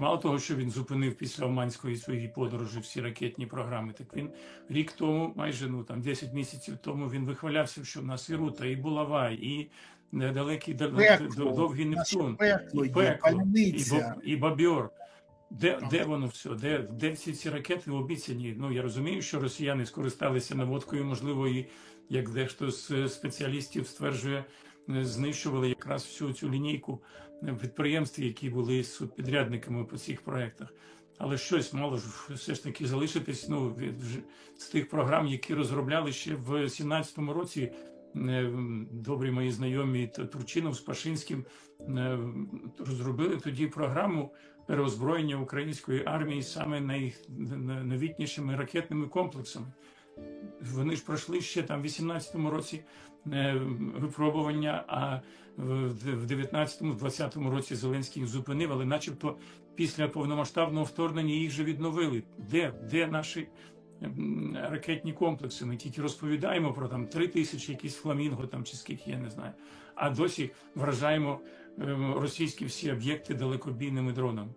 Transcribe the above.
Мало того, що він зупинив після Оманської своєї подорожі всі ракетні програми, так він рік тому, майже ну там 10 місяців тому, він вихвалявся, що в нас і Рута, і Булава, і недалекий дал- Пекло, довгий Нептун, і пекло, і, боб, і бобьор. Де, де воно все? Де, де всі ці ракети обіцяні? Ну я розумію, що росіяни скористалися наводкою, можливо, і як дехто з спеціалістів стверджує, е, знищували якраз всю цю лінійку е, підприємств, які були субпідрядниками по цих проектах. Але щось мало ж все ж таки залишитись ну, від, з тих програм, які розробляли ще в 17-му році. Е, Добрі мої знайомі Турчинов з Пашинським е, розробили тоді програму переозброєння української армії саме найновітнішими ракетними комплексами. Вони ж пройшли ще там в 18-му році е, випробування, а в 19-му, 20-му році Зеленський зупинив, але начебто після повномасштабного вторгнення їх же відновили. Де, де наші ракетні комплекси? Ми тільки розповідаємо про там три тисячі якісь фламінго там чи скільки, я не знаю. А досі вражаємо ем, російські всі об'єкти далекобійними дронами.